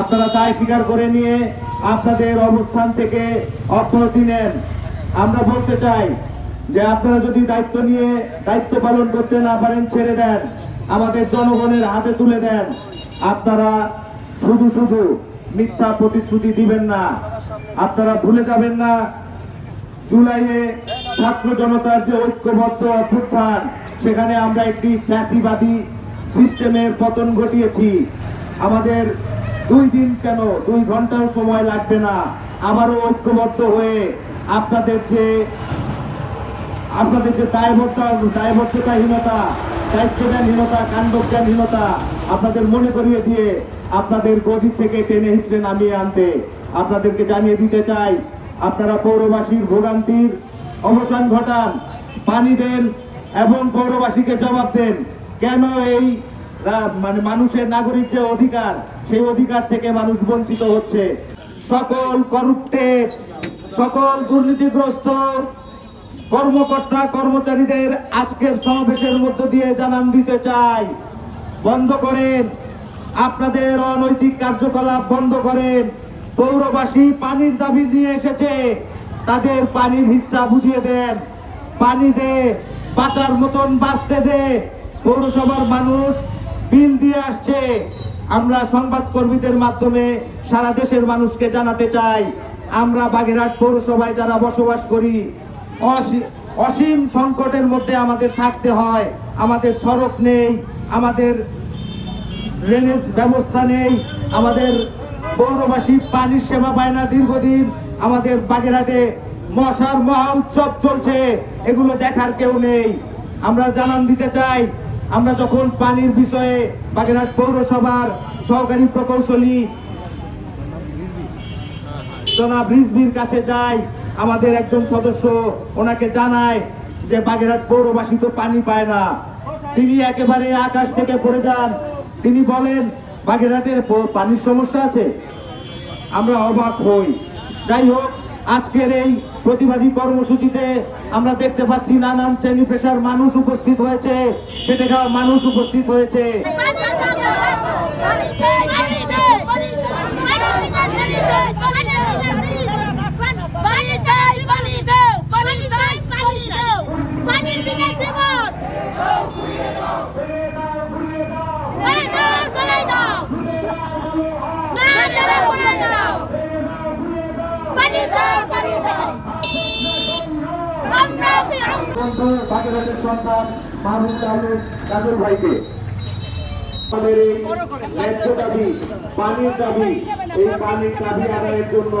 আপনারা দায় স্বীকার করে নিয়ে আপনাদের অবস্থান থেকে অব্যাহতি নেন আমরা বলতে চাই যে আপনারা যদি দায়িত্ব নিয়ে দায়িত্ব পালন করতে না পারেন, ছেড়ে দেন। আমাদের জনগণের হাতে তুলে দেন। আপনারা শুধু শুধু মিথ্যা প্রতিশ্রুতি দিবেন না। আপনারা ভুলে যাবেন না, জুলাইয়ে ছাত্র জনতার যে ঐক্যবদ্ধ অভ্যুত্থান, সেখানে আমরা একটি ফ্যাসিবাদী সিস্টেমের পতন ঘটিয়েছি। আমাদের দুই দিন কেন? দুই ঘণ্টার সময় লাগবে না। আবারও ঐক্যবদ্ধ হয়ে আপনাদের যে আপনাদের যে দায়বদ্ধ দায়বদ্ধতাহীনতা, দায়িত্বজ্ঞানহীনতা, কাণ্ডজ্ঞানহীনতা আপনাদের মনে করিয়ে দিয়ে আপনাদের গদি থেকে টেনে হিচড়ে নামিয়ে আনতে আপনাদেরকে জানিয়ে দিতে চাই, আপনারা পৌরবাসীর ভোগান্তির অবসান ঘটান, পানি দেন এবং পৌরবাসীকে জবাব দেন। কেন এই মানে মানুষের নাগরিক যে অধিকার, সেই অধিকার থেকে মানুষ বঞ্চিত হচ্ছে। সকল করুপ্টেড সকল দুর্নীতিগ্রস্ত কর্মকর্তা, কর্মচারীদের আজকের সমাবেশের মধ্য দিয়ে জানান দিতে চাই। বন্ধ করেন। আপনাদের অনৈতিক কার্যকলাপ বন্ধ করেন। পৌরবাসী পানির দাবি নিয়ে এসেছে। তাদের পানির হিস্সা বুঝিয়ে দেন। পানি দে, বাঁচার মতন বাঁচতে দে। পৌরসভার মানুষ বিল দিয়ে আসছে। আমরা সংবাদ কর্মীদের মাধ্যমে সারা দেশের মানুষকে জানাতে চাই, আমরা বাগেরহাট পৌরসভায় যারা বসবাস করি, অসী- অসীম সংকটের মধ্যে আমাদের থাকতে হয়, আমাদের সড়ক নেই, আমাদের ড্রেনেজ ব্যবস্থা নেই, আমাদের পৌরবাসী পানির সেবা পায় না দীর্ঘদিন, আমাদের বাগেরহাটে মশার মহা উৎসব চলছে, এগুলো দেখার কেউ নেই। আমরা জানান দিতে চাই আমরা যখন পানির বিষয়ে বাগেরহাট পৌরসভার সহকারী প্রকৌশলী জনাব রিজভির কাছে যাই, আমাদের একজন সদস্য ওনাকে জানায় যে বাগেরহাট পৌরবাসী তো পানি পায় না। তিনি একেবারে আকাশ থেকে পড়ে যান। তিনি বলেন, বাগেরহাটের পানির সমস্যা আছে। আমরা অবাক হই। যাই হোক আজকের এই প্রতিবাদী কর্মসূচিতে আমরা দেখতে পাচ্ছি নানান শ্রেণি পেশার মানুষ উপস্থিত হয়েছে, খেটে খাওয়া মানুষ উপস্থিত হয়েছে। বাগেরহাটের সন্তান মাহমুদ আলম কাজল ভাইকে আমাদের এই ন্যায্য দাবি, পানির দাবি, এই পানির দাবি আদায়ের জন্য